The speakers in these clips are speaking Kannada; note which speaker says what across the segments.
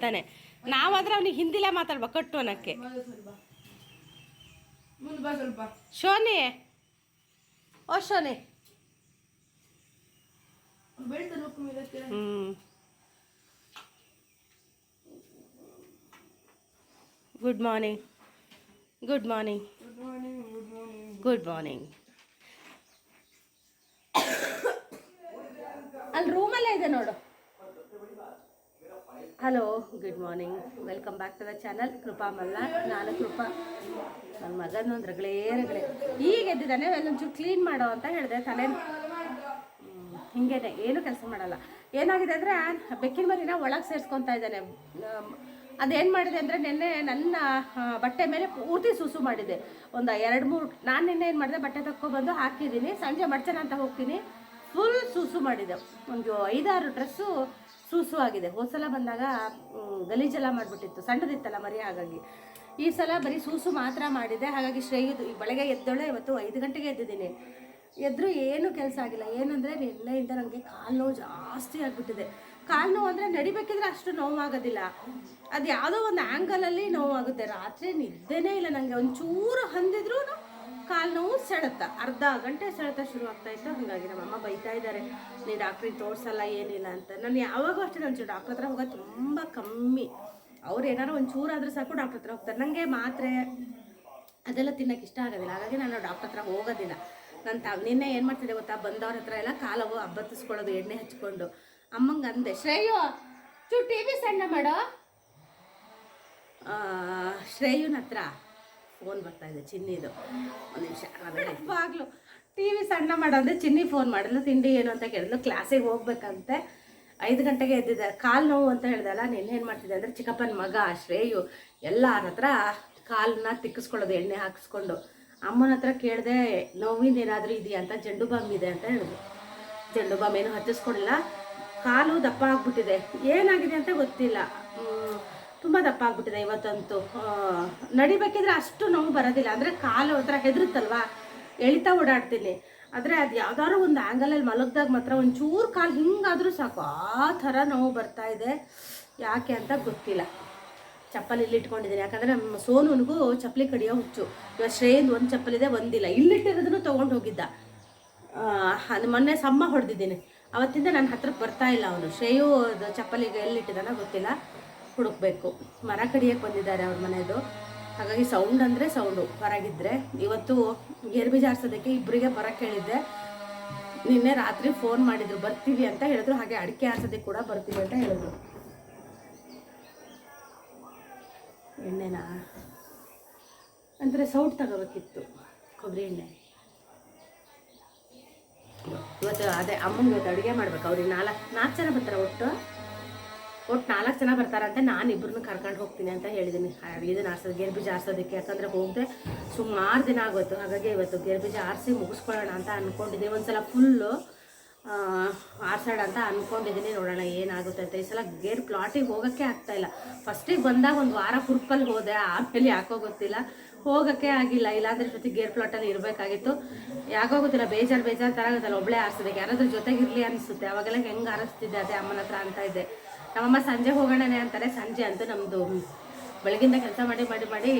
Speaker 1: ಕೇಳ್ತಾನೆ ನಾವಾದ್ರೆ ಅವ್ನಿಗೆ ಹಿಂದಿಲೇ ಮಾತಾಡ್ಬೇಕು ಕಟ್ಟು ಅನ್ನಕ್ಕೆ. ಶೋನಿ. ಓ ಶೋನಿ. ಹ್ಞೂ morning good morning
Speaker 2: good morning good morning
Speaker 1: ಅಲ್ಲಿ ರೂಮಲ್ಲೇ ಇದೆ ನೋಡು. Hello good morning welcome back to the channel Krupa Malla ನಾನು ಕೃಪಾ ನನ್ನ ಮಗನ ರಗಳೆ ರಗಳೆ. ಈಗ ಎದ್ದಿದ್ದಾನೆ, ಒಂಚೂರು ಕ್ಲೀನ್ ಮಾಡೋ ಅಂತ ಹೇಳಿದೆ ತಲೆ. ಹಿಂಗೇನೆ, ಏನು ಕೆಲಸ ಮಾಡಲ್ಲ. ಏನಾಗಿದೆ ಅಂದರೆ, ಬೆಕ್ಕಿನ ಮರಿನ ಒಳಗೆ ಸೇರಿಸ್ಕೊತಾ ಇದ್ದಾನೆ. ಅದೇನು ಮಾಡಿದೆ ಅಂದರೆ, ನಿನ್ನೆ ನನ್ನ ಬಟ್ಟೆ ಮೇಲೆ ಪೂರ್ತಿ ಸುಸು ಮಾಡಿದೆ. ಒಂದು ಎರಡು ಮೂರು, ನಾನು ನಿನ್ನೆ ಏನು ಮಾಡಿದೆ, ಬಟ್ಟೆ ತಕ್ಕೊಬಂದು ಹಾಕಿದ್ದೀನಿ. ಸಂಜೆ ಮಡ್ಚನ ಅಂತ ಹೋಗ್ತೀನಿ. ಫುಲ್ ಸೂಸು ಮಾಡಿದೆ. ಒಂದು ಐದಾರು ಡ್ರೆಸ್ಸು ಸೂಸು ಆಗಿದೆ ಹೋದ್ಸಲ ಬಂದಾಗ ಗಲೀಜೆಲ್ಲ ಮಾಡಿಬಿಟ್ಟಿತ್ತು. ಸಣ್ಣದಿತ್ತಲ್ಲ ಮರಿ ಹಾಗಾಗಿ. ಈ ಸಲ ಬರೀ ಸೂಸು ಮಾತ್ರ ಮಾಡಿದೆ. ಹಾಗಾಗಿ ಶ್ರೇಯದು, ಈ ಬೆಳಗ್ಗೆ ಎದ್ದೋಳೆ ಇವತ್ತು ಐದು ಗಂಟೆಗೆ ಎದ್ದಿದ್ದೀನಿ. ಎದ್ರು ಏನು ಕೆಲಸ ಆಗಿಲ್ಲ. ಏನಂದರೆ, ನಿನ್ನೆಯಿಂದ ನನಗೆ ಕಾಲು ನೋವು ಜಾಸ್ತಿ ಆಗಿಬಿಟ್ಟಿದೆ. ಕಾಲು ನೋವು ಅಂದರೆ ನಡಿಬೇಕಿದ್ರೆ ಅಷ್ಟು ನೋವಾಗೋದಿಲ್ಲ. ಅದು ಯಾವುದೋ ಒಂದು ಆ್ಯಂಗಲಲ್ಲಿ ನೋವಾಗುತ್ತೆ. ರಾತ್ರಿ ನಿದ್ದೆನೇ ಇಲ್ಲ ನನಗೆ ಒಂಚೂರು ಹಂದಿದ್ರೂ ಕಾಲು ನೋವು ಸೆಳೆತ. ಅರ್ಧ ಗಂಟೆ ಸೆಳೆತ ಶುರು ಆಗ್ತಾ ಇತ್ತು. ಹಾಗಾಗಿ ನಮ್ಮಮ್ಮ ಬೈತಾ ಇದ್ದಾರೆ, ನೀ ಡಾಕ್ಟ್ರಿಗೆ ತೋರಿಸಲ್ಲ, ಏನಿಲ್ಲ ಅಂತ. ನಾನು ಯಾವಾಗೂ ಅಷ್ಟೇ ನಾನು ಡಾಕ್ಟ್ರ್ ಹತ್ರ ಹೋಗೋದು ತುಂಬ ಕಮ್ಮಿ. ಅವ್ರು ಏನಾರು ಒಂಚೂರಾದರೂ ಸಾಕು ಡಾಕ್ಟ್ರ್ ಹತ್ರ ಹೋಗ್ತಾರೆ. ನನಗೆ ಮಾತ್ರೆ ಅದೆಲ್ಲ ತಿನ್ನಕ್ಕೆ ಇಷ್ಟ ಆಗೋದಿಲ್ಲ. ಹಾಗಾಗಿ ನಾನು ಡಾಕ್ಟ್ರ್ ಹತ್ರ ಹೋಗೋದಿಲ್ಲ. ನಾನು ತ, ನಿನ್ನೆ ಏನು ಮಾಡ್ತಿದ್ದೆ ಗೊತ್ತಾ? ಬಂದವ್ರ ಹತ್ರ ಎಲ್ಲ ಕಾಲವು ಹಬ್ಬತ್ತಿಸ್ಕೊಳ್ಳೋದು ಎಣ್ಣೆ ಹಚ್ಕೊಂಡು. ಅಮ್ಮಂಗೆ ಅಂದೆ, ಶ್ರೇಯೋ, ಚೂ ಟಿ ವಿ ಸಣ್ಣ ಮಾಡೋ. ಶ್ರೇಯುನ ಹತ್ರ ಫೋನ್ ಬರ್ತಾ ಇದೆ, ಚಿನ್ನಿದು. ಒಂದು ನಿಮಿಷ ಬಾಗ್ಲು ಟಿ ವಿ ಸಣ್ಣ ಮಾಡೋದ್ರೆ ಚಿನ್ನಿ ಫೋನ್ ಮಾಡಿದ್ಲು ತಿಂಡಿ ಏನು ಅಂತ ಕೇಳಿದ್ಲು. ಕ್ಲಾಸಿಗೆ ಹೋಗ್ಬೇಕಂತೆ. ಐದು ಗಂಟೆಗೆ ಎದ್ದಿದ್ದೆ ಕಾಲು ನೋವು ಅಂತ ಹೇಳ್ದಲ್ಲ ನಿನ್ನೆ ಏನು ಮಾಡ್ತಿದ್ದೆ ಅಂದರೆ ಚಿಕ್ಕಪ್ಪನ ಮಗ, ಶ್ರೇಯು, ಎಲ್ಲರ ಹತ್ರ ಕಾಲನ್ನ ತಿಕ್ಕಿಸ್ಕೊಳ್ಳೋದು, ಎಣ್ಣೆ ಹಾಕಿಸ್ಕೊಂಡು. ಅಮ್ಮನ ಹತ್ರ ಕೇಳಿದೆ ನೋವಿಂದ ಏನಾದರೂ ಇದೆಯಾ ಅಂತ ಜಂಡು ಬಾಂಬ್ ಇದೆ ಅಂತ ಹೇಳಿದ್ರು ಜಂಡು ಬಾಂಬ್ ಏನು ಹಚ್ಚಿಸ್ಕೊಂಡಿಲ್ಲ. ಕಾಲು ದಪ್ಪ ಆಗ್ಬಿಟ್ಟಿದೆ. ಏನಾಗಿದೆ ಅಂತ ಗೊತ್ತಿಲ್ಲ. ತುಂಬ ದಪ್ಪ ಆಗ್ಬಿಟ್ಟಿದೆ ಇವತ್ತಂತೂ ನಡಿಬೇಕಿದ್ರೆ ಅಷ್ಟು ನೋವು ಬರೋದಿಲ್ಲ. ಅಂದರೆ ಕಾಲು ಒಂಥರ ಹೆದರುತ್ತಲ್ವಾ? ಎಳಿತಾ ಓಡಾಡ್ತೀನಿ. ಆದರೆ ಅದು ಯಾವ್ದಾದ್ರು ಒಂದು ಆ್ಯಂಗಲಲ್ಲಿ ಮಲಗ್ದಾಗ ಮಾತ್ರ ಒಂಚೂರು ಕಾಲು ಹಿಂಗಾದರೂ ಸಾಕು. ಆ ಥರ ನೋವು ಬರ್ತಾ ಇದೆ. ಯಾಕೆ ಅಂತ ಗೊತ್ತಿಲ್ಲ. ಚಪ್ಪಲಿ ಇಲ್ಲಿ ಇಟ್ಕೊಂಡಿದ್ದೀನಿ. ಯಾಕಂದರೆ ನಮ್ಮ ಸೋನುನಿಗೂ ಚಪ್ಪಲಿ ಕಡಿಯೋ ಹುಚ್ಚು. ಇವಾಗ ಶ್ರೇಯಿಂದ ಒಂದು ಚಪ್ಪಲಿದೆ, ಒಂದಿಲ್ಲ. ಇಲ್ಲಿಟ್ಟಿರೋದನ್ನು ತೊಗೊಂಡು ಹೋಗಿದ್ದ. ಅದು ಮೊನ್ನೆ ಸಮ್ಮ ಹೊಡೆದಿದ್ದೀನಿ. ಅವತ್ತಿಂದ ನನ್ನ ಹತ್ರಕ್ಕೆ ಬರ್ತಾ ಇಲ್ಲ ಅವನು. ಶ್ರೇಯು ಅದು ಚಪ್ಪಲಿಗೆ ಎಲ್ಲಿಟ್ಟಿದ್ದಾನೋ ಗೊತ್ತಿಲ್ಲ. ಹುಡುಕ್ಬೇಕು. ಮರ ಕಡಿಯಕ್ಕೆ ಬಂದಿದ್ದಾರೆ ಅವ್ರ ಮನೆಯದು ಹಾಗಾಗಿ ಸೌಂಡ್ ಅಂದರೆ ಸೌಂಡು ಹೊರಗಿದ್ರೆ ಇವತ್ತು ಗೇರು ಬೀಜ ಆರಿಸೋದಕ್ಕೆ ಇಬ್ಬರಿಗೆ ಬರೋಕ್ಕೆ ಹೇಳಿದ್ದೆ ನಿನ್ನೆ ರಾತ್ರಿ ಫೋನ್ ಮಾಡಿದ್ರು, ಬರ್ತೀವಿ ಅಂತ ಹೇಳಿದ್ರು. ಹಾಗೆ ಅಡಿಕೆ ಆರ್ಸೋದಕ್ಕೆ ಕೂಡ ಬರ್ತೀವಿ ಅಂತ ಹೇಳಿದ್ರು. ಎಣ್ಣೆನಾ? ಅಂದರೆ ಸೌಟ್ ತಗೋಬೇಕಿತ್ತು, ಕೊಬ್ಬರಿ ಎಣ್ಣೆ. ಇವತ್ತು ಅದೇ ಅಮ್ಮನ ಇವತ್ತು ಅಡುಗೆ ಮಾಡ್ಬೇಕು. ಅವ್ರಿಗೆ ನಾಲ್ಕು ನಾಲ್ಕು ಜನ ಬರ್ತಾರೆ ಒಟ್ಟು. ಒಟ್ಟು ನಾಲ್ಕು ಜನ ಬರ್ತಾರಂತೆ ನಾನು ಇಬ್ಬರನ್ನ ಕರ್ಕೊಂಡು ಹೋಗ್ತೀನಿ ಅಂತ ಹೇಳಿದ್ದೀನಿ ಇದನ್ನ ಆರ್ಸೋದು ಗೇರು ಬೀಜ ಆರಿಸೋದಕ್ಕೆ. ಯಾಕಂದರೆ ಹೋಗದೆ ಸುಮಾರು ದಿನ ಆಗೋಯ್ತು. ಹಾಗಾಗಿ ಇವತ್ತು ಗೇರು ಬೀಜ ಆರಿಸಿ ಮುಗಿಸ್ಕೊಳ್ಳೋಣ ಅಂತ ಅಂದ್ಕೊಂಡಿದ್ದೀನಿ ಒಂದ್ಸಲ ಫುಲ್ಲು ಆರ್ಸೋಣ ಅಂತ ಅಂದ್ಕೊಂಡಿದ್ದೀನಿ ನೋಡೋಣ ಏನಾಗುತ್ತೆ ಅಂತ. ಈ ಸಲ ಗೇರ್ ಪ್ಲಾಟಿಗೆ ಹೋಗೋಕ್ಕೆ ಆಗ್ತಾ ಇಲ್ಲ. ಫಸ್ಟಿಗೆ ಬಂದಾಗ ಒಂದು ವಾರ ಕುರ್ಪಲ್ಲಿ ಹೋದೆ. ಆಮೇಲೆ ಯಾಕೋ ಗೊತ್ತಿಲ್ಲ. ಹೋಗೋಕ್ಕೆ ಆಗಿಲ್ಲ. ಇಲ್ಲಾಂದ್ರೆ ಜೊತೆ ಗೇರ್ ಪ್ಲಾಟಲ್ಲಿ ಇರಬೇಕಾಗಿತ್ತು. ಯಾಕೋ ಗೊತ್ತಿಲ್ಲ. ಬೇಜಾರು ಬೇಜಾರು ಥರ ಆಗುತ್ತಲ್ಲ. ಒಬ್ಬಳೇ ಆರಿಸೋದಕ್ಕೆ. ಯಾರಾದ್ರೂ ಜೊತೆಗಿರಲಿ ಅನಿಸುತ್ತೆ. ಅವಾಗೆಲ್ಲ ಹೆಂಗೆ ಆರಿಸ್ತಿದ್ದೆ ಅದೇ ಅಮ್ಮನ ಹತ್ರ ಅಂತ ಇದ್ದೆ. ನಮ್ಮಮ್ಮ ಸಂಜೆ ಹೋಗೋಣನೆ ಅಂತಾರೆ. ಸಂಜೆ ಅಂತೂ ನಮ್ಮದು ಬೆಳಗಿಂದ ಕೆಲಸ ಮಾಡಿ ಮಾಡಿ ಮಾಡಿ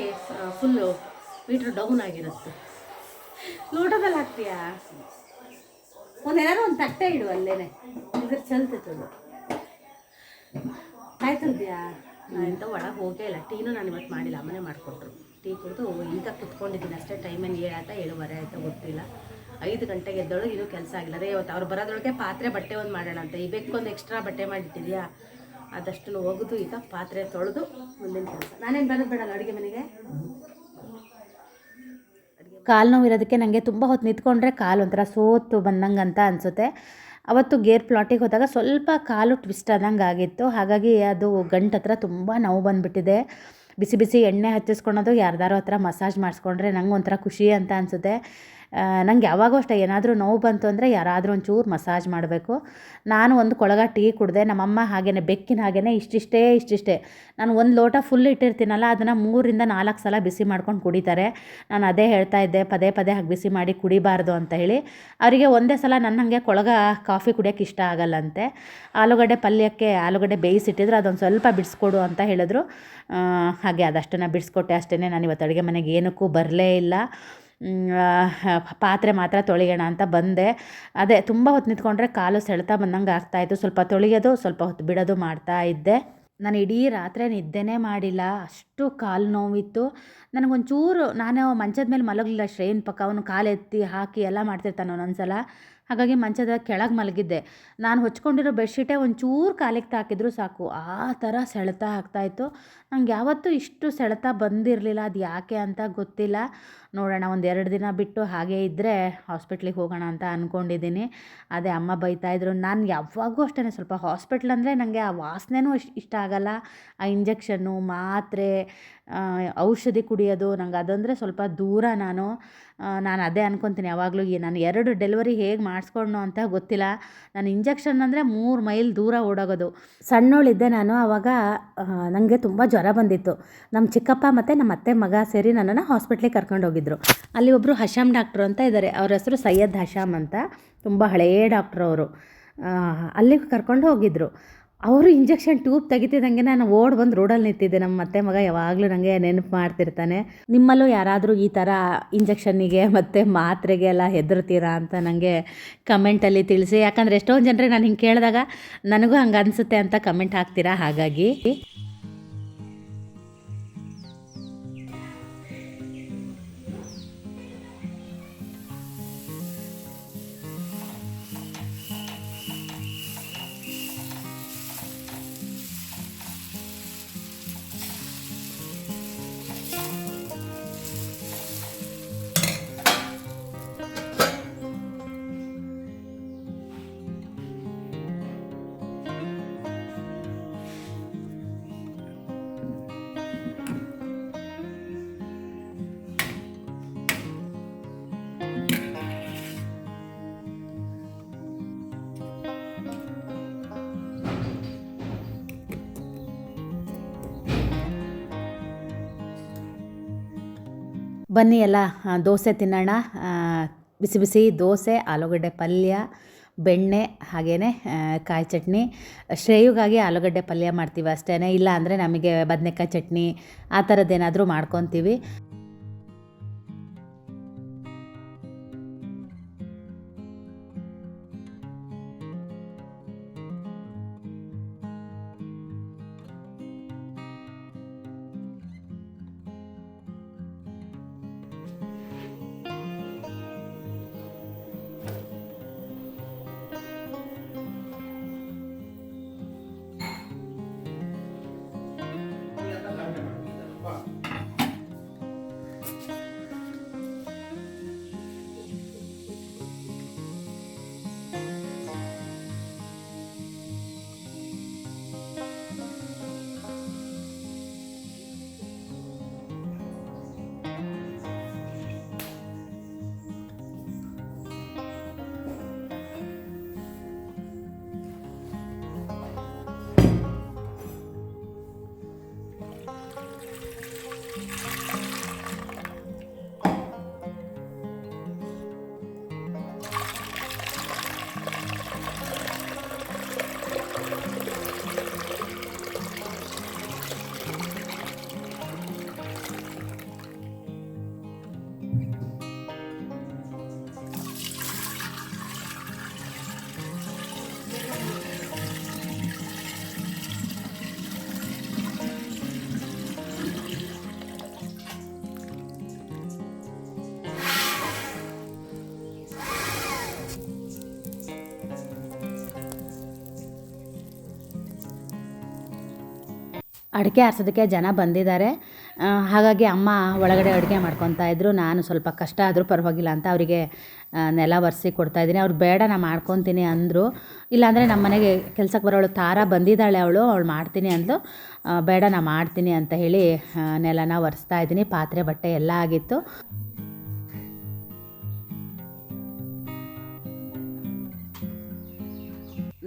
Speaker 1: ಫುಲ್ಲು ಮೀಟ್ರ್ ಡೌನ್ ಆಗಿರುತ್ತೆ. ಲೋಟದಲ್ಲಿ ಹಾಕ್ತೀಯಾ? ಒಂದೇನಾದ್ರು ಒಂದು ತಟ್ಟೆ ಇಡು ಅಲ್ಲೇನೆ. ಇದ್ರ ಚಲ್ತಿತ್ತು ಆಯ್ತದ್ಯಾ ಅಂತ ಒಳಗೆ ಹೋಗೇ ಇಲ್ಲ. ಟೀನು ನಾನು ಇವತ್ತು ಮಾಡಿಲ್ಲ. ಅಮ್ಮನೇ ಮಾಡಿಕೊಟ್ರು. ಟೀ ಕುಡಿದು ಈಗ ಕುತ್ಕೊಂಡಿದ್ದೀನಿ ಅಷ್ಟೇ. ಟೈಮನ್ನು ಏಳಾಯ್ತಾ ಏಳುವರೆ ಆಯ್ತಾ? ಗೊತ್ತಿಲ್ಲ. ಐದು ಗಂಟೆಗೆ ಎದ್ದಳು ಇನ್ನೂ ಕೆಲಸ ಆಗಿಲ್ಲ. ಅದೇ ಇವತ್ತು ಅವ್ರು ಬರೋದ್ರೊಳಗೆ ಪಾತ್ರೆ ಬಟ್ಟೆ ಒಂದು ಮಾಡೋಣ ಅಂತ. ಈ ಬೆಕ್ಕೊಂದು ಎಕ್ಸ್ಟ್ರಾ ಬಟ್ಟೆ ಮಾಡಿಟ್ಟಿದ್ಯಾ? ಅದಷ್ಟು ಒಗೆದು ಈಗ ಪಾತ್ರೆ ತೊಳೆದು ಮುಂದಿನ ಕೆಲಸ. ನಾನೇನು ಬರೋದು ಬೇಡಲ್ಲ ಅಡುಗೆ ಮನೆಗೆ?
Speaker 3: ಕಾಲು ನೋವು ಇರೋದಕ್ಕೆ ನನಗೆ ತುಂಬ ಹೊತ್ತು ನಿಂತ್ಕೊಂಡ್ರೆ ಕಾಲು ಒಂಥರ ಸೋತು ಬಂದಂಗೆ ಅಂತ ಅನಿಸುತ್ತೆ. ಅವತ್ತು ಗೇರ್ ಪ್ಲಾಟಿಗೆ ಹೋದಾಗ ಸ್ವಲ್ಪ ಕಾಲು ಟ್ವಿಸ್ಟ್ ಆದಂಗೆ ಆಗಿತ್ತು. ಹಾಗಾಗಿ ಅದು ಗಂಟು ಹತ್ರ ತುಂಬ ನೋವು ಬಂದುಬಿಟ್ಟಿದೆ. ಬಿಸಿ ಬಿಸಿ ಎಣ್ಣೆ ಹಚ್ಚಿಸ್ಕೊಳೋದು ಯಾರ್ದಾರೋ ಹತ್ರ ಮಸಾಜ್ ಮಾಡಿಸ್ಕೊಂಡ್ರೆ ನಂಗೆ ಒಂಥರ ಖುಷಿ ಅಂತ ಅನಿಸುತ್ತೆ. ನಂಗೆ ಯಾವಾಗೂ ಅಷ್ಟೇ ಏನಾದರೂ ನೋವು ಬಂತು ಅಂದರೆ ಯಾರಾದರೂ ಒಂಚೂರು ಮಸಾಜ್ ಮಾಡಬೇಕು. ನಾನು ಒಂದು ಕೊಳಗ ಟೀ ಕುಡಿದೆ, ನಮ್ಮಮ್ಮ ಹಾಗೇ ಬೆಕ್ಕಿನ ಹಾಗೇ ಇಷ್ಟಿಷ್ಟೇ ಇಷ್ಟಿಷ್ಟೇ. ನಾನು ಒಂದು ಲೋಟ ಫುಲ್ ಇಟ್ಟಿರ್ತೀನಲ್ಲ, ಅದನ್ನು ಮೂರಿಂದ ನಾಲ್ಕು ಸಲ ಬಿಸಿ ಮಾಡ್ಕೊಂಡು ಕುಡಿತಾರೆ. ನಾನು ಅದೇ ಹೇಳ್ತಾ ಇದ್ದೆ, ಪದೇ ಪದೇ ಹಾಗೆ ಬಿಸಿ ಮಾಡಿ ಕುಡಿಬಾರ್ದು ಅಂತ ಹೇಳಿ. ಅವರಿಗೆ ಒಂದೇ ಸಲ ನನ್ನ ಹಾಗೆ ಕೊಳಗ ಕಾಫಿ ಕುಡಿಯೋಕ್ಕೆ ಇಷ್ಟ ಆಗಲ್ಲಂತೆ. ಆಲೂಗಡ್ಡೆ ಪಲ್ಯಕ್ಕೆ ಆಲೂಗಡ್ಡೆ ಬೇಯಿಸಿಟ್ಟಿದ್ರೆ ಅದೊಂದು ಸ್ವಲ್ಪ ಬಿಡಿಸ್ಕೊಡು ಅಂತ ಹೇಳಿದ್ರು. ಹಾಗೆ ಅದಷ್ಟನ್ನು ಬಿಡಿಸ್ಕೊಟ್ಟೆ ಅಷ್ಟೇ ನಾನು ಇವತ್ತು ಅಡುಗೆ ಮನೆಗೆ ಏನಕ್ಕೂ ಬರಲೇ ಇಲ್ಲ. ಪಾತ್ರೆ ಮಾತ್ರ ತೊಳೆಯೋಣ ಅಂತ ಬಂದೆ. ಅದೇ, ತುಂಬ ಹೊತ್ತು ನಿಂತ್ಕೊಂಡ್ರೆ ಕಾಲು ಸೆಳೆತ ಬಂದಂಗೆ ಆಗ್ತಾಯಿತ್ತು ಸ್ವಲ್ಪ ತೊಳೆಯೋದು, ಸ್ವಲ್ಪ ಹೊತ್ತು ಬಿಡೋದು ಮಾಡ್ತಾ ಇದ್ದೆ. ನಾನು ಇಡೀ ರಾತ್ರಿ ನಿದ್ದೆನೇ ಮಾಡಿಲ್ಲ. ಅಷ್ಟು ಕಾಲು ನೋವಿತ್ತು. ನನಗೊಂಚೂರು ನಾನು ಮಂಚದ ಮೇಲೆ ಮಲಗಲಿಲ್ಲ ಶ್ರೇಯನ್ ಪಕ್ಕ. ಅವನು ಕಾಲು ಎತ್ತಿ ಹಾಕಿ, ಎಲ್ಲ ಮಾಡ್ತಿರ್ತಾನೆ ಒಂದೊಂದ್ಸಲ ಹಾಗಾಗಿ ಮಂಚದ ಕೆಳಗೆ ಮಲಗಿದ್ದೆ. ನಾನು ಹೊಚ್ಕೊಂಡಿರೋ ಬೆಡ್ಶೀಟೇ ಒಂಚೂರು ಕಾಲಿಗೆ ತಾಕಿದ್ರು ಸಾಕು. ಆ ಥರ ಸೆಳೆತ ಆಗ್ತಾಯಿತ್ತು ನಂಗೆ ಯಾವತ್ತೂ ಇಷ್ಟು ಸೆಳೆತ ಬಂದಿರಲಿಲ್ಲ. ಅದು ಯಾಕೆ ಅಂತ ಗೊತ್ತಿಲ್ಲ. ನೋಡೋಣ, ಒಂದು ಎರಡು ದಿನ ಬಿಟ್ಟು ಹಾಗೆ ಇದ್ದರೆ ಹಾಸ್ಪಿಟ್ಲಿಗೆ ಹೋಗೋಣ ಅಂತ ಅಂದ್ಕೊಂಡಿದ್ದೀನಿ ಅದೇ ಅಮ್ಮ ಬೈತಾಯಿದ್ರು ನಾನು ಯಾವಾಗೂ ಅಷ್ಟೇ ಸ್ವಲ್ಪ ಹಾಸ್ಪಿಟ್ಲ್ ಅಂದರೆ ನನಗೆ ಆ ವಾಸನೆನೂ ಇಷ್ಟ ಆಗಲ್ಲ. ಆ ಇಂಜೆಕ್ಷನ್ನು, ಮಾತ್ರೆ ಔಷಧಿ ಕುಡಿಯೋದು, ನಂಗೆ ಅದಂದರೆ ಸ್ವಲ್ಪ ದೂರ ನಾನು. ನಾನು ಅದೇ ಅನ್ಕೊತೀನಿ ಯಾವಾಗಲೂ ಈ ನಾನು ಎರಡು ಡೆಲಿವರಿ ಹೇಗೆ ಮಾಡಿಸ್ಕೊಂಡು ಅಂತ ಗೊತ್ತಿಲ್ಲ. ನಾನು ಇಂಜೆಕ್ಷನ್ ಅಂದರೆ ಮೂರು ಮೈಲ್ ದೂರ ಓಡೋಗೋದು. ಸಣ್ಣವಳಿದ್ದೆ ನಾನು ಆವಾಗ ನನಗೆ ತುಂಬ ಜ್ವರ ಬಂದಿತ್ತು. ನಮ್ಮ ಚಿಕ್ಕಪ್ಪ ಮತ್ತು ನಮ್ಮ ಅತ್ತೆ ಮಗ ಸೇರಿ ನನ್ನನ್ನು ಹಾಸ್ಪಿಟ್ಲಿಗೆ ಕರ್ಕೊಂಡು ಹೋಗಿದ್ರು. ಅಲ್ಲಿ ಒಬ್ಬರು ಹಶಾಮ್ ಡಾಕ್ಟ್ರು ಅಂತ ಇದ್ದಾರೆ ಅವ್ರ ಹೆಸರು ಸೈಯದ್ ಹಶಾಮ್ ಅಂತ. ತುಂಬ ಹಳೆಯ ಡಾಕ್ಟ್ರು ಅವರು. ಅಲ್ಲಿಗೆ ಕರ್ಕೊಂಡು ಹೋಗಿದ್ರು. ಅವರು ಇಂಜೆಕ್ಷನ್ ಟ್ಯೂಬ್ ತೆಗಿತಿದ್ದಂಗೆ ನಾನು ಓಡ್ ಬಂದು ರೋಡಲ್ಲಿ ನಿಂತಿದ್ದೆ. ನಮ್ಮ ಅತ್ತೆ ಮಗ ಯಾವಾಗಲೂ ನನಗೆ ನೆನಪು ಮಾಡ್ತಿರ್ತಾನೆ. ನಿಮ್ಮಲ್ಲೂ ಯಾರಾದರೂ ಈ ಥರ ಇಂಜೆಕ್ಷನ್ನಿಗೆ ಮತ್ತು ಮಾತ್ರೆಗೆ ಎಲ್ಲ ಹೆದರ್ತೀರಾ ಅಂತ ನನಗೆ ಕಮೆಂಟಲ್ಲಿ ತಿಳಿಸಿ. ಯಾಕಂದರೆ ಎಷ್ಟೊಂದು ಜನರಿಗೆ ನಾನು ಹಿಂಗೆ ಕೇಳಿದಾಗ ನನಗೂ ಹಂಗೆ ಅನಿಸುತ್ತೆ ಅಂತ ಕಮೆಂಟ್ ಹಾಕ್ತೀರಾ ಹಾಗಾಗಿ. ಬನ್ನಿ ಎಲ್ಲ ದೋಸೆ ತಿನ್ನೋಣ. ಬಿಸಿ ಬಿಸಿ ದೋಸೆ, ಆಲೂಗಡ್ಡೆ ಪಲ್ಯ, ಬೆಣ್ಣೆ ಹಾಗೆಯೇ ಕಾಯಿ ಚಟ್ನಿ. ಶ್ರೇಯುಗಾಗಿ ಆಲೂಗಡ್ಡೆ ಪಲ್ಯ ಮಾಡ್ತೀವಿ ಅಷ್ಟೇ ಇಲ್ಲ ಅಂದರೆ ನಮಗೆ ಬದನೆಕಾಯಿ ಚಟ್ನಿ ಆ ಥರದ್ದೇನಾದರೂ ಮಾಡ್ಕೊತೀವಿ. ಅಡಿಕೆ ಆರಿಸೋದಕ್ಕೆ ಜನ ಬಂದಿದ್ದಾರೆ. ಹಾಗಾಗಿ ಅಮ್ಮ ಒಳಗಡೆ ಅಡುಗೆ ಮಾಡ್ಕೊತಾ ಇದ್ದರು ನಾನು ಸ್ವಲ್ಪ ಕಷ್ಟ ಆದರೂ ಪರವಾಗಿಲ್ಲ ಅಂತ ಅವರಿಗೆ ನೆಲ ಒರೆಸಿ ಕೊಡ್ತಾ ಇದ್ದೀನಿ. ಅವ್ರು ಬೇಡ ನಾನು ಮಾಡ್ಕೊತೀನಿ ಅಂದರು. ಇಲ್ಲಾಂದರೆ ನಮ್ಮ ಮನೆಗೆ ಕೆಲ್ಸಕ್ಕೆ ಬರೋಳು ತಾರ ಬಂದಿದ್ದಾಳೆ ಅವಳು ಅವಳು ಮಾಡ್ತೀನಿ ಅಂದಳು ಬೇಡ ನಾನು ಮಾಡ್ತೀನಿ ಅಂತ ಹೇಳಿ ನೆಲನ ಒರೆಸ್ತಾ ಇದ್ದೀನಿ. ಪಾತ್ರೆ, ಬಟ್ಟೆ ಎಲ್ಲ ಆಗಿತ್ತು.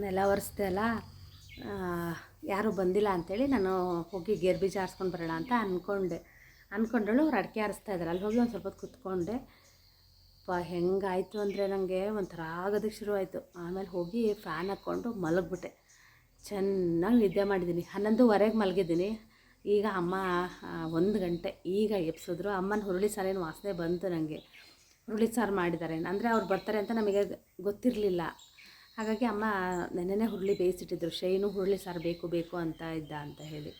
Speaker 1: ನೆಲ ಒರೆಸ್ದೆ ಅಲ್ಲ ಯಾರೂ ಬಂದಿಲ್ಲ ಅಂಥೇಳಿ ನಾನು ಹೋಗಿ ಗೇರ್ ಬೀಜ ಆರಿಸ್ಕೊಂಡು ಬರೋಣ ಅಂತ ಅಂದ್ಕೊಂಡೆ ಅಂದ್ಕೊಂಡಳು ಅವ್ರು ಅಡಿಕೆ ಆರಿಸ್ತಾ ಅಲ್ಲಿ ಹೋಗಿ ಒಂದು ಸ್ವಲ್ಪ ಹೊತ್ತು ಕುತ್ಕೊಂಡೆ. ಪ, ಹೆಂಗಾಯಿತು ಅಂದರೆ ನನಗೆ ಒಂಥರ ಆಗೋದಕ್ಕೆ ಶುರು ಆಯಿತು ಆಮೇಲೆ ಹೋಗಿ ಫ್ಯಾನ್ ಹಾಕ್ಕೊಂಡು ಮಲಗಿಬಿಟ್ಟೆ. ಚೆನ್ನಾಗಿ ನಿದ್ದೆ ಮಾಡಿದ್ದೀನಿ. ಹನ್ನೊಂದುವರೆಗೆ ಮಲಗಿದ್ದೀನಿ. ಈಗ ಅಮ್ಮ ಒಂದು ಗಂಟೆ ಈಗ ಎಬ್ಸಿದ್ರು. ಅಮ್ಮನ ಹುರುಳಿ ಸಾರೇನು ವಾಸನೆ ಬಂತು ನನಗೆ ಹುರುಳಿ ಸಾರು ಮಾಡಿದ್ದಾರೆ. ಅಂದರೆ ಅವ್ರು ಬರ್ತಾರೆ ಅಂತ ನಮಗೆ ಗೊತ್ತಿರಲಿಲ್ಲ. ಹಾಗಾಗಿ ಅಮ್ಮ ನೆನ್ನೆನೇ ಹುರುಳಿ ಬೇಯಿಸಿಟ್ಟಿದ್ರು. ಶೈನು, ಹುರುಳಿ ಸಾರು ಬೇಕು ಬೇಕು ಅಂತ ಇದ್ದ ಅಂತ ಹೇಳಿ.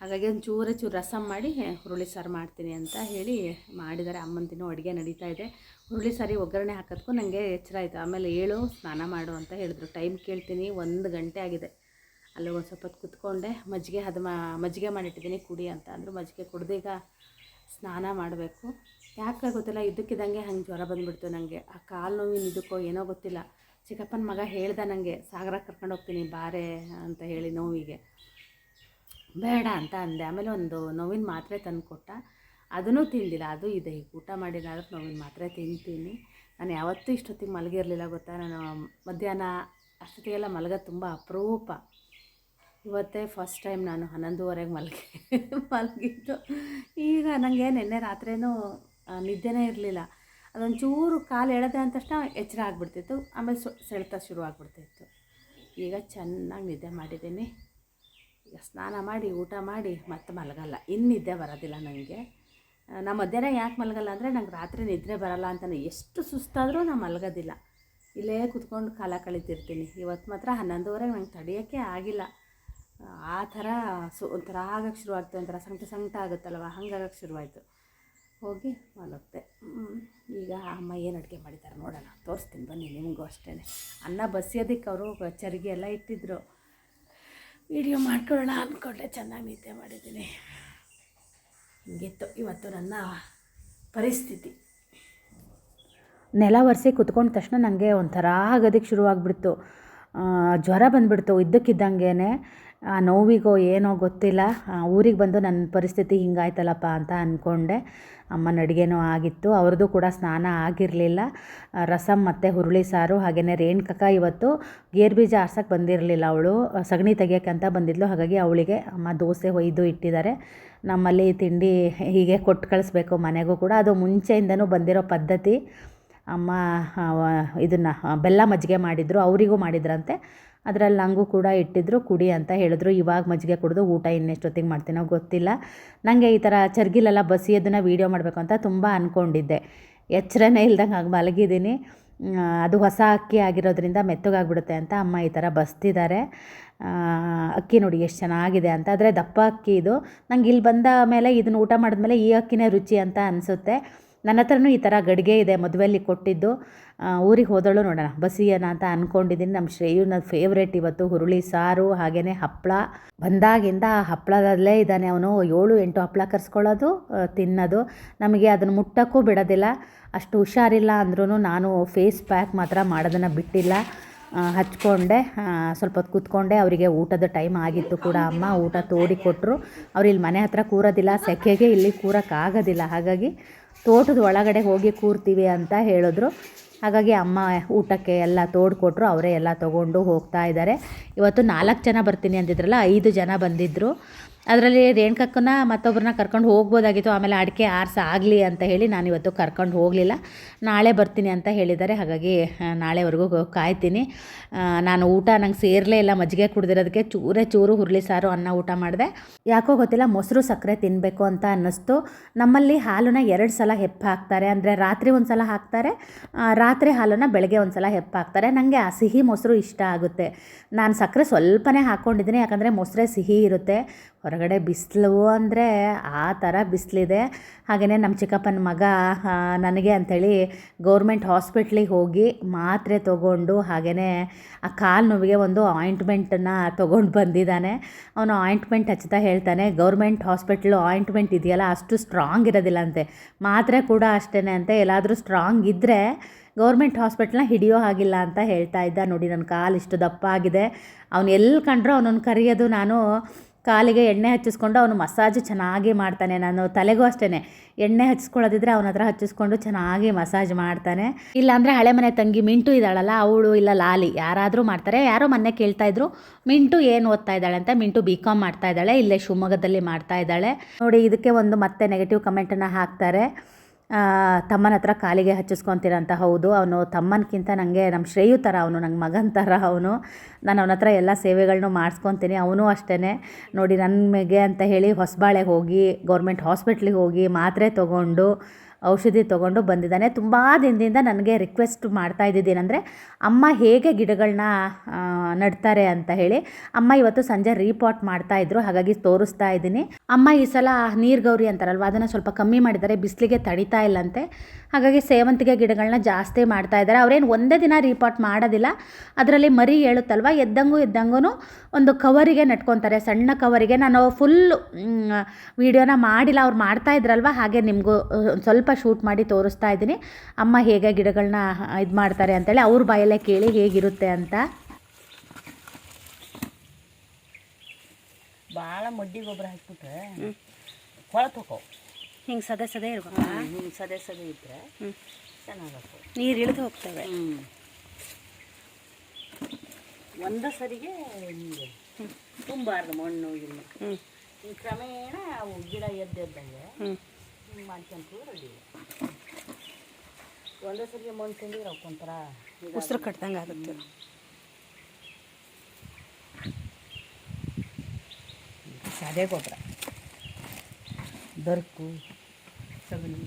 Speaker 1: ಹಾಗಾಗಿ ಒಂದು ಚೂರೇ ಚೂರು ರಸಮ್ ಮಾಡಿ ಹುರುಳಿ ಸಾರು ಮಾಡ್ತೀನಿ ಅಂತ ಹೇಳಿ ಮಾಡಿದ್ದಾರೆ. ಅಮ್ಮಂದಿನೂ ಅಡುಗೆ ನಡೀತಾ ಇದೆ. ಹುರುಳಿ ಸಾರಿ ಒಗ್ಗರಣೆ ಹಾಕೋದಕ್ಕೂ ನನಗೆ ಎಚ್ಚರ ಆಯಿತು. ಆಮೇಲೆ ಏಳು, ಸ್ನಾನ ಮಾಡು ಅಂತ ಹೇಳಿದ್ರು. ಟೈಮ್ ಕೇಳ್ತೀನಿ, ಒಂದು ಗಂಟೆ ಆಗಿದೆ. ಅಲ್ಲಿ ಒಂದು ಸ್ವಲ್ಪ ಕುತ್ಕೊಂಡೆ. ಮಜ್ಜಿಗೆ ಅದು ಮಜ್ಜಿಗೆ ಮಾಡಿಟ್ಟಿದ್ದೀನಿ, ಕುಡಿ ಅಂತ ಅಂದರು. ಮಜ್ಜಿಗೆ ಕುಡ್ದೀಗ ಸ್ನಾನ ಮಾಡಬೇಕು. ಯಾಕೆ ಗೊತ್ತಿಲ್ಲ. ಇದ್ದಕ್ಕಿದ್ದಂಗೆ ಹಂಗೆ ಜ್ವರ ಬಂದುಬಿಡ್ತು ನನಗೆ ಆ ಕಾಲು ನೋವಿನ ಇದಕ್ಕೋ ಏನೋ ಗೊತ್ತಿಲ್ಲ. ಚಿಕ್ಕಪ್ಪನ ಮಗ ಹೇಳ್ದ ನನಗೆ ಸಾಗರ ಕರ್ಕೊಂಡು ಹೋಗ್ತೀನಿ, ಬಾರೆ, ಅಂತ ಹೇಳಿ ನೋವಿಗೆ. ಬೇಡ, ಅಂತ ಅಂದೆ. ಆಮೇಲೆ ಒಂದು ನೋವಿನ ಮಾತ್ರೆ ತಂದು ಕೊಟ್ಟ. ಅದನ್ನೂ ತಿಂದಿಲ್ಲ, ಅದು ಇದೆ. ಈಗ ಊಟ ಮಾಡಿದಾದ್ರೂ ನೋವಿನ ಮಾತ್ರೆ ತಿಂತೀನಿ. ನಾನು ಯಾವತ್ತೂ ಇಷ್ಟೊತ್ತಿಗೆ ಮಲಗಿರಲಿಲ್ಲ ಗೊತ್ತಾ? ನಾನು ಮಧ್ಯಾಹ್ನ ಅಷ್ಟೊತ್ತಿಗೆಲ್ಲ ಮಲಗೋದು ತುಂಬ ಅಪರೂಪ. ಇವತ್ತೇ ಫಸ್ಟ್ ಟೈಮ್ ನಾನು ಹನ್ನೊಂದುವರೆಗೆ ಮಲಗಿ, ಮಲಗಿದ್ದು. ಈಗ ನನಗೆ ನಿನ್ನೆ ರಾತ್ರಿಯೂ ನಿದ್ದೆನೇ ಇರಲಿಲ್ಲ. ಅದೊಂದು ಚೂರು ಕಾಲು ಎಳೆದ ಅಂದ ತಕ್ಷಣ ಎಚ್ಚರ ಆಗಿಬಿಡ್ತಿತ್ತು. ಆಮೇಲೆ ಸೊ, ಸೆಳೆತ ಶುರು ಆಗಿಬಿಡ್ತಿತ್ತು. ಈಗ ಚೆನ್ನಾಗಿ ನಿದ್ದೆ ಮಾಡಿದ್ದೀನಿ. ಈಗ ಸ್ನಾನ ಮಾಡಿ, ಊಟ ಮಾಡಿ ಮತ್ತೆ ಮಲಗಲ್ಲ. ಇನ್ನು ನಿದ್ದೆ ಬರೋದಿಲ್ಲ ನನಗೆ ನಮ್ಮ ಮಧ್ಯಾಹ್ನ ಯಾಕೆ ಮಲಗಲ್ಲ ಅಂದರೆ ನಂಗೆ ರಾತ್ರಿ ನಿದ್ರೆ ಬರಲ್ಲ ಅಂತ ಎಷ್ಟು ಸುಸ್ತಾದರೂ ನಾನು ಮಲಗೋದಿಲ್ಲ. ಇಲ್ಲೇ ಕುತ್ಕೊಂಡು ಕಾಲ ಕಳೀತಿರ್ತೀನಿ. ಇವತ್ತು ಮಾತ್ರ ಹನ್ನೊಂದುವರೆಗೆ ನಂಗೆ ತಡೆಯೋಕ್ಕೆ ಆಗಿಲ್ಲ. ಆ ಥರ ಸು, ಒಂಥರ ಆಗಕ್ಕೆ ಆಗ್ತದೆ ಒಂಥರ ಸಂಕಟ ಸಂಕಟ ಆಗುತ್ತಲ್ವ? ಹಂಗಾಗಕ್ಕೆ ಶುರುವಾಯಿತು. ಹೋಗಿ ಮಲಗ್ತೆ. ಈಗ ಅಮ್ಮ ಏನು ಅಡುಗೆ ಮಾಡಿದ್ದಾರೆ ನೋಡೋಣ. ತೋರಿಸ್ತೀನಿ ಬನ್ನಿ ನಿಮಗೂ ಅಷ್ಟೇ ಅನ್ನ ಬಸಿಯೋದಕ್ಕೆ ಅವರು ಚರಿಗೆ ಎಲ್ಲ ಇಟ್ಟಿದ್ರು. ವಿಡಿಯೋ ಮಾಡ್ಕೊಳ್ಳೋಣ ಅಂದ್ಕೊಂಡೆ ಚೆನ್ನಾಗಿ ನಿದ್ದೆ ಮಾಡಿದ್ದೀನಿ. ಹಿಂಗಿತ್ತು. ಇವತ್ತು ನನ್ನ ಪರಿಸ್ಥಿತಿ.
Speaker 3: ನೆಲ ಒರೆಸಿ ಕುತ್ಕೊಂಡ ತಕ್ಷಣ ನನಗೆ ಒಂಥರ ಆಗೋದಕ್ಕೆ ಶುರುವಾಗ್ಬಿಡ್ತು. ಜ್ವರ ಬಂದುಬಿಡ್ತು. ಇದ್ದಕ್ಕಿದ್ದಂಗೆ ಆ ನೋವಿಗೋ ಏನೋ ಗೊತ್ತಿಲ್ಲ. ಊರಿಗೆ ಬಂದು ನನ್ನ ಪರಿಸ್ಥಿತಿ ಹಿಂಗಾಯ್ತಲ್ಲಪ್ಪ ಅಂತ ಅಂದ್ಕೊಂಡೆ ಅಮ್ಮನ ಅಡುಗೆನೂ ಆಗಿತ್ತು. ಅವ್ರದ್ದು ಕೂಡ ಸ್ನಾನ ಆಗಿರಲಿಲ್ಲ. ರಸಮ್ ಮತ್ತು ಹುರುಳಿ ಸಾರು ಹಾಗೆಯೇ ರೇಣುಕಕ್ಕ ಇವತ್ತು ಗೇರ್ ಬೀಜ ಆರ್ಸೋಕ್ಕೆ ಬಂದಿರಲಿಲ್ಲ ಅವಳು. ಸಗಣಿ ತೆಗಿಯೋಕ್ಕಂತ ಬಂದಿದ್ಲು. ಹಾಗಾಗಿ ಅವಳಿಗೆ ಅಮ್ಮ ದೋಸೆ ಒಯ್ದು ಇಟ್ಟಿದ್ದಾರೆ. ನಮ್ಮಲ್ಲಿ ತಿಂಡಿ ಹೀಗೆ ಕೊಟ್ಟು ಕಳಿಸ್ಬೇಕು ಮನೆಗೂ ಕೂಡ. ಅದು ಮುಂಚೆಯಿಂದನೂ ಬಂದಿರೋ ಪದ್ಧತಿ. ಅಮ್ಮ ಇದನ್ನು, ಬೆಲ್ಲ ಮಜ್ಜಿಗೆ ಮಾಡಿದರು. ಅವರಿಗೂ ಮಾಡಿದ್ರಂತೆ. ಅದರಲ್ಲಿ ನನಗೂ ಕೂಡ ಇಟ್ಟಿದ್ರು, ಕುಡಿ ಅಂತ ಹೇಳಿದ್ರು. ಇವಾಗ ಮಜ್ಜಿಗೆ ಕುಡಿದು ಊಟ ಇನ್ನೆಷ್ಟೊತ್ತಿಗೆ ಮಾಡ್ತೀನೋ ಗೊತ್ತಿಲ್ಲ. ನನಗೆ ಈ ಥರ ಚರ್ಗಿಲೆಲ್ಲ ಬಸಿಯೋದನ್ನು ವೀಡಿಯೋ ಮಾಡಬೇಕು ಅಂತ ತುಂಬ ಅಂದ್ಕೊಂಡಿದ್ದೆ ಎಚ್ಚರನೇ ಇಲ್ದಂಗೆ ಹಾಗೆ ಮಲಗಿದ್ದೀನಿ. ಅದು ಹೊಸ ಅಕ್ಕಿ ಆಗಿರೋದ್ರಿಂದ ಮೆತ್ತಗಾಗ್ಬಿಡುತ್ತೆ ಅಂತ ಅಮ್ಮ ಈ ಥರ ಬಸ್ತಿದ್ದಾರೆ. ಅಕ್ಕಿ ನೋಡಿ ಎಷ್ಟು ಚೆನ್ನಾಗಿದೆ ಅಂತ. ಆದರೆ ದಪ್ಪ ಅಕ್ಕಿ ಇದು. ನಂಗೆ ಇಲ್ಲಿ ಬಂದ ಮೇಲೆ ಇದನ್ನು ಊಟ ಮಾಡಿದ್ಮೇಲೆ ಈ ಅಕ್ಕಿನೇ ರುಚಿ ಅಂತ ಅನಿಸುತ್ತೆ. ನನ್ನ ಹತ್ರನೂ ಈ ಥರ ಗಡಿಗೆ ಇದೆ, ಮದುವೆಯಲ್ಲಿ ಕೊಟ್ಟಿದ್ದು. ಊರಿಗೆ ಹೋದಳು ನೋಡೋಣ ಬಸಿಯೋಣ ಅಂತ ಅಂದ್ಕೊಂಡಿದ್ದೀನಿ ನಮ್ಮ ಶ್ರೇಯುನ ಫೇವ್ರೇಟ್ ಇವತ್ತು, ಹುರುಳಿ ಸಾರು ಹಾಗೆಯೇ ಹಪ್ಪಳ ಬಂದಾಗಿಂದ ಆ ಹಪ್ಪಳದಲ್ಲೇ ಇದ್ದಾನೆ ಅವನು. ಏಳು, ಎಂಟು ಹಪ್ಪಳ ಕರ್ಸ್ಕೊಳ್ಳೋದು ತಿನ್ನೋದು. ನಮಗೆ ಅದನ್ನು ಮುಟ್ಟಕ್ಕೂ ಬಿಡೋದಿಲ್ಲ. ಅಷ್ಟು ಹುಷಾರಿಲ್ಲ ಅಂದ್ರೂ ನಾನು ಫೇಸ್ ಪ್ಯಾಕ್ ಮಾತ್ರ ಮಾಡೋದನ್ನು ಬಿಟ್ಟಿಲ್ಲ. ಹಚ್ಕೊಂಡೆ. ಸ್ವಲ್ಪ ಹೊತ್ತು ಕೂತ್ಕೊಂಡೆ. ಅವರಿಗೆ ಊಟದ ಟೈಮ್ ಆಗಿತ್ತು ಕೂಡ. ಅಮ್ಮ ಊಟ ತೋಡಿ ಕೊಟ್ಟರು ಅವ್ರು ಇಲ್ಲಿ ಮನೆ ಹತ್ರ ಕೂರೋದಿಲ್ಲ. ಸೆಕೆಗೆ ಇಲ್ಲಿ ಕೂರೋಕ್ಕಾಗೋದಿಲ್ಲ. ಹಾಗಾಗಿ ತೋಟದ ಒಳಗಡೆ ಹೋಗಿ ಕೂರ್ತೀವಿ ಅಂತ ಹೇಳಿದ್ರು. ಹಾಗಾಗಿ ಅಮ್ಮ ಊಟಕ್ಕೆ ಎಲ್ಲ ತೋಡ್ಕೊಟ್ರು, ಅವರೇ ಎಲ್ಲ ತೊಗೊಂಡು ಹೋಗ್ತಾ ಇದ್ದಾರೆ. ಇವತ್ತು ನಾಲ್ಕು ಜನ ಬರ್ತೀನಿ ಅಂದಿದ್ರಲ್ಲ, ಐದು ಜನ ಬಂದಿದ್ದರು ಅದರಲ್ಲಿ ರೇಣುಕಕ್ಕನ್ನ ಮತ್ತೊಬ್ಬರನ್ನ ಕರ್ಕೊಂಡು ಹೋಗ್ಬೋದಾಗಿತ್ತು. ಆಮೇಲೆ ಅಡಿಕೆ ಆರ್ಸ ಆಗಲಿ ಅಂತ ಹೇಳಿ ನಾನು ಇವತ್ತು ಕರ್ಕೊಂಡು ಹೋಗಲಿಲ್ಲ. ನಾಳೆ ಬರ್ತೀನಿ ಅಂತ ಹೇಳಿದ್ದಾರೆ. ಹಾಗಾಗಿ ನಾಳೆವರೆಗೂ ಕಾಯ್ತೀನಿ. ನಾನು ಊಟ ನಂಗೆ ಸೇರಲೇ ಇಲ್ಲ. ಮಜ್ಜಿಗೆ ಕುಡ್ದಿರೋದಕ್ಕೆ ಚೂರೇ ಚೂರು ಹುರುಳಿ ಸಾರು, ಅನ್ನ ಊಟ ಮಾಡಿದೆ. ಯಾಕೋ ಗೊತ್ತಿಲ್ಲ, ಮೊಸರು ಸಕ್ಕರೆ ತಿನ್ನಬೇಕು ಅಂತ ಅನ್ನಿಸ್ತು. ನಮ್ಮಲ್ಲಿ ಹಾಲನ್ನ ಎರಡು ಸಲ ಹೆಪ್ಪು ಹಾಕ್ತಾರೆ. ಅಂದರೆ ರಾತ್ರಿ ಒಂದು ಸಲ ಹಾಕ್ತಾರೆ ರಾತ್ರಿ ಹಾಲನ್ನು ಬೆಳಗ್ಗೆ ಒಂದು ಸಲ ಹೆಪ್ಪು ಹಾಕ್ತಾರೆ. ನನಗೆ ಆ ಸಿಹಿ ಮೊಸರು ಇಷ್ಟ ಆಗುತ್ತೆ. ನಾನು ಸಕ್ಕರೆ ಸ್ವಲ್ಪನೇ ಹಾಕ್ಕೊಂಡಿದ್ದೀನಿ ಯಾಕಂದರೆ ಮೊಸರೇ ಸಿಹಿ ಇರುತ್ತೆ. ಹೊರಗಡೆ ಬಿಸಿಲು ಅಂದರೆ ಆ ಥರ ಬಿಸಿಲಿದೆ. ಹಾಗೆಯೇ ನಮ್ಮ ಚಿಕ್ಕಪ್ಪನ ಮಗ ನನಗೆ ಅಂಥೇಳಿ ಗೌರ್ಮೆಂಟ್ ಹಾಸ್ಪಿಟ್ಲಿಗೆ ಹೋಗಿ ಮಾತ್ರೆ ತೊಗೊಂಡು ಹಾಗೆಯೇ ಆ ಕಾಲು ನೋವಿಗೆ ಒಂದು ಆಯಿಂಟ್ಮೆಂಟನ್ನು ತೊಗೊಂಡು ಬಂದಿದ್ದಾನೆ ಅವನು ಆಯಿಂಟ್ಮೆಂಟ್ ಹಚ್ತಾ ಹೇಳ್ತಾನೆ, ಗೌರ್ಮೆಂಟ್ ಹಾಸ್ಪಿಟ್ಲು ಆಯಿಂಟ್ಮೆಂಟ್ ಇದೆಯಲ್ಲ, ಅಷ್ಟು ಸ್ಟ್ರಾಂಗ್ ಇರೋದಿಲ್ಲ ಅಂತೆ. ಮಾತ್ರೆ ಕೂಡ ಅಷ್ಟೇ ಅಂತೆ, ಎಲ್ಲಾದರೂ ಸ್ಟ್ರಾಂಗ್ ಇದ್ದರೆ ಗೌರ್ಮೆಂಟ್ ಹಾಸ್ಪಿಟ್ಲನ್ನ ಹಿಡಿಯೋ ಹಾಗಿಲ್ಲ ಅಂತ ಹೇಳ್ತಾ ಇದ್ದ. ನೋಡಿ ನನ್ನ ಕಾಲು ಇಷ್ಟು ದಪ್ಪ ಆಗಿದೆ ಅವನು ಎಲ್ಲಿ ಕಂಡ್ರೂ ಅವನನ್ನು ಕರೆಯೋದು ನಾನು ಕಾಲಿಗೆ ಎಣ್ಣೆ ಹಚ್ಚಿಸ್ಕೊಂಡು ಅವನು ಮಸಾಜ್ ಚೆನ್ನಾಗಿ ಮಾಡ್ತಾನೆ. ನಾನು ತಲೆಗೂ ಅಷ್ಟೇ ಎಣ್ಣೆ ಹಚ್ಚಿಸ್ಕೊಳ್ಳೋದಿದ್ರೆ ಅವನ ಹತ್ರ ಹಚ್ಚಿಸ್ಕೊಂಡು ಚೆನ್ನಾಗಿ ಮಸಾಜ್ ಮಾಡ್ತಾನೆ. ಇಲ್ಲಾಂದರೆ ಹಳೆ ಮನೆ ತಂಗಿ ಮಿಂಟು ಇದ್ದಾಳಲ್ಲ, ಅವಳು ಇಲ್ಲ ಲಾಲಿ. ಯಾರಾದರೂ ಮಾಡ್ತಾರೆ. ಯಾರೋ ಮೊನ್ನೆ ಕೇಳ್ತಾ ಇದ್ರು, ಮಿಂಟು ಏನು ಓದ್ತಾ ಇದ್ದಾಳೆ ಅಂತ? ಮಿಂಟು ಬಿ ಕಾಮ್ ಮಾಡ್ತಾ ಇದ್ದಾಳೆ. ಇಲ್ಲೇ ಶಿವಮೊಗ್ಗದಲ್ಲಿ ಮಾಡ್ತಾ ಇದ್ದಾಳೆ. ನೋಡಿ, ಇದಕ್ಕೆ ಒಂದು ಮತ್ತೆ ನೆಗೆಟಿವ್ ಕಮೆಂಟನ್ನು ಹಾಕ್ತಾರೆ. ತಮ್ಮನ ಹತ್ರ ಕಾಲಿಗೆ ಹಚ್ಚಿಸ್ಕೊತೀರ ಅಂತ ಹೌದು. ಅವನು ತಮ್ಮನಕ್ಕಿಂತ ನನಗೆ ನಮ್ಮ ಶ್ರೇಯು ಥರ ಅವನು, ನಂಗೆ ಮಗನ ಥರ ಅವನು. ನಾನು ಅವನ ಹತ್ರ ಎಲ್ಲ ಸೇವೆಗಳನ್ನೂ ಮಾಡಿಸ್ಕೊತೀನಿ, ಅವನು ಅಷ್ಟೇ ನೋಡಿ ನನಗೆ ಅಂತ ಹೇಳಿ ಹೊಸಬಾಳೆಗೆ ಹೋಗಿ, ಗೌರ್ಮೆಂಟ್ ಹಾಸ್ಪಿಟ್ಲಿಗೆ ಹೋಗಿ ಮಾತ್ರೆ ತೊಗೊಂಡು ಔಷಧಿ ತೊಗೊಂಡು ಬಂದಿದ್ದಾನೆ. ತುಂಬ ದಿನದಿಂದ ನನಗೆ ರಿಕ್ವೆಸ್ಟ್ ಮಾಡ್ತಾ ಇದ್ದಿದ್ದೇನೆಂದರೆ ಅಮ್ಮ ಹೇಗೆ ಗಿಡಗಳನ್ನ ನಡ್ತಾರೆ ಅಂತ ಹೇಳಿ. ಅಮ್ಮ ಇವತ್ತು ಸಂಜೆ ರೀಪಾಟ್ ಮಾಡ್ತಾ ಇದ್ರು, ಹಾಗಾಗಿ ತೋರಿಸ್ತಾ ಇದ್ದೀನಿ. ಅಮ್ಮ ಈ ಸಲ ನೀರು ಗೌರಿ ಅಂತಾರಲ್ವ, ಅದನ್ನು ಸ್ವಲ್ಪ ಕಮ್ಮಿ ಮಾಡಿದ್ದಾರೆ, ಬಿಸಿಲಿಗೆ ತಡಿತಾ ಇಲ್ಲಂತೆ. ಹಾಗಾಗಿ ಸೇವಂತಿಗೆ ಗಿಡಗಳನ್ನ ಜಾಸ್ತಿ ಮಾಡ್ತಾ ಇದ್ದಾರೆ. ಅವ್ರೇನು ಒಂದೇ ದಿನ ರೀಪಾಟ್ ಮಾಡೋದಿಲ್ಲ. ಅದರಲ್ಲಿ ಮರಿ ಹೇಳುತ್ತಲ್ವ ಎದ್ದಂಗೂ ಎದ್ದಂಗೂ ಒಂದು ಕವರಿಗೆ ನೆಟ್ಕೊತಾರೆ ಸಣ್ಣ ಕವರಿಗೆ. ನಾನು ಫುಲ್ಲು ವಿಡಿಯೋನ ಮಾಡಿಲ್ಲ. ಅವ್ರು ಮಾಡ್ತಾ ಇದ್ರಲ್ವ, ಹಾಗೆ ನಿಮಗೂ ಒಂದು ಸ್ವಲ್ಪ ಶೂಟ್ ಮಾಡಿ ತೋರಿಸ್ತಾ ಇದ್ದೀನಿ. ಅಮ್ಮ ಹೇಗೆ ಗಿಡಗಳನ್ನ ಇದು ಮಾಡ್ತಾರೆ ಅಂತೇಳಿ ಅವ್ರ ಬಾಯಲ್ಲೇ ಕೇಳಿ ಹೇಗಿರುತ್ತೆ ಅಂತ.
Speaker 4: ಭಾಳ ಮಡ್ಡಿ ಗೊಬ್ಬರ ಹಾಕ್ಬಿಟ್ರೆ ಕೊಳತು
Speaker 1: ಹಿಂಗೆ ಸದೆ ಸದೆ ಇರ್ಬೇಕು.
Speaker 4: ಹಿಂಗೆ ಸದೆ ಸದೆ ಇದ್ರೆ ಚೆನ್ನಾಗಬೇಕು
Speaker 1: ನೀರು ಇಳಿದು ಹೋಗ್ತವೆ.
Speaker 4: ಹ್ಞೂ ಒಂದ ಸರಿಗೆ ಹಿಂಗೆ ತುಂಬಾರ್ದು ಮಣ್ಣು ಇಲ್ಲಿ
Speaker 1: ಈ
Speaker 4: ಹಿಂಗೆ ಕ್ರಮೇಣ ಅವು ಗಿಡ ಎದ್ದೆದ್ದಂಗೆ
Speaker 1: ಹ್ಞೂ
Speaker 4: ಹಿಂಗೆ ಮಾಡ್ಕೊಂತ ರೆಡಿ ಒಂದೇ ಸರಿಗೆ ಮಣ್ಣು ತಿಂದಿದ್ರೆ ಅವಕ್ಕೊಂಥರ
Speaker 1: ಉಸಿರು ಕಟ್ದಂಗೆ ಆಗುತ್ತೆ.
Speaker 4: ಸದೆ ಗೊಬ್ಬರ. ದರ್ಕು, ಸಗಣಿ.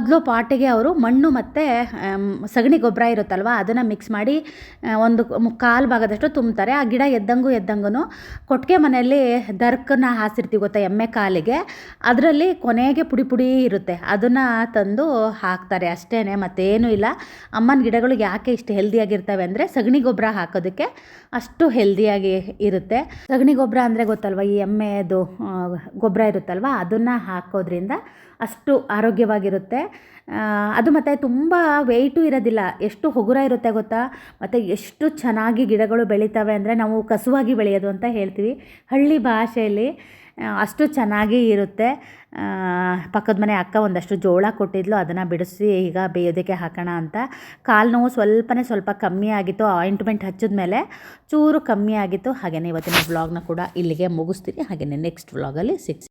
Speaker 3: ಮೊದಲು ಪಾಟಿಗೆ ಅವರು ಮಣ್ಣು ಮತ್ತು ಸಗಣಿ ಗೊಬ್ಬರ ಇರುತ್ತಲ್ವ, ಅದನ್ನು ಮಿಕ್ಸ್ ಮಾಡಿ ಒಂದು ಕಾಲು ಭಾಗದಷ್ಟು ತುಂಬ್ತಾರೆ. ಆ ಗಿಡ ಎದ್ದಂಗೂ ಎದ್ದಂಗೂ ಕೊಟ್ಟಿಗೆ ಮನೆಯಲ್ಲಿ ದರ್ಕನ್ನ ಹಾಸಿರ್ತೀವಿ ಗೊತ್ತಾ, ಎಮ್ಮೆ ಕಾಲಿಗೆ. ಅದರಲ್ಲಿ ಕೊನೆಗೆ ಪುಡಿ ಪುಡಿ ಇರುತ್ತೆ. ಅದನ್ನು ತಂದು ಹಾಕ್ತಾರೆ. ಅಷ್ಟೇ ಮತ್ತೇನೂ ಇಲ್ಲ. ಅಮ್ಮನ ಗಿಡಗಳು ಯಾಕೆ ಇಷ್ಟು ಹೆಲ್ದಿಯಾಗಿರ್ತವೆ ಅಂದರೆ, ಸಗಣಿ ಗೊಬ್ಬರ ಹಾಕೋದಕ್ಕೆ ಅಷ್ಟು ಹೆಲ್ದಿಯಾಗಿ ಇರುತ್ತೆ. ಸಗಣಿ ಗೊಬ್ಬರ ಅಂದರೆ ಗೊತ್ತಲ್ವ, ಈ ಎಮ್ಮೆದು ಗೊಬ್ಬರ ಇರುತ್ತಲ್ವ, ಅದನ್ನು ಹಾಕೋದ್ರಿಂದ ಅಷ್ಟು ಆರೋಗ್ಯವಾಗಿರುತ್ತೆ. ಅದು ಮತ್ತು ತುಂಬ ವೆಯ್ಟು ಇರೋದಿಲ್ಲ. ಎಷ್ಟು ಹೊಗುರ ಇರುತ್ತೆ ಗೊತ್ತಾ? ಮತ್ತು ಎಷ್ಟು ಚೆನ್ನಾಗಿ ಗಿಡಗಳು ಬೆಳೀತವೆ ಅಂದರೆ ನಾವು ಕಸುವಾಗಿ ಬೆಳೆಯೋದು ಅಂತ ಹೇಳ್ತೀವಿ. ಹಳ್ಳಿ ಭಾಷೆಯಲ್ಲಿ ಅಷ್ಟು ಚೆನ್ನಾಗಿ ಇರುತ್ತೆ. ಪಕ್ಕದ ಮನೆ ಅಕ್ಕ ಒಂದಷ್ಟು ಜೋಳ ಕೊಟ್ಟಿದ್ಲು, ಅದನ್ನು ಬಿಡಿಸಿ ಈಗ ಬೇಯೋದಕ್ಕೆ ಹಾಕೋಣ ಅಂತ. ಕಾಲು ನೋವು ಸ್ವಲ್ಪನೇ ಸ್ವಲ್ಪ ಕಮ್ಮಿ ಆಗಿತ್ತು. ಆಯಿಂಟ್ಮೆಂಟ್ ಹಚ್ಚಿದ ಮೇಲೆ ಚೂರು ಕಮ್ಮಿ ಆಗಿತ್ತು. ಹಾಗೆಯೇ ಇವತ್ತಿನ ವ್ಲಾಗ್ನ ಕೂಡ ಇಲ್ಲಿಗೆ ಮುಗಿಸ್ತೀನಿ. ಹಾಗೆಯೇ ನೆಕ್ಸ್ಟ್ ವ್ಲಾಗಲ್ಲಿ ಸಿಕ್ಸ್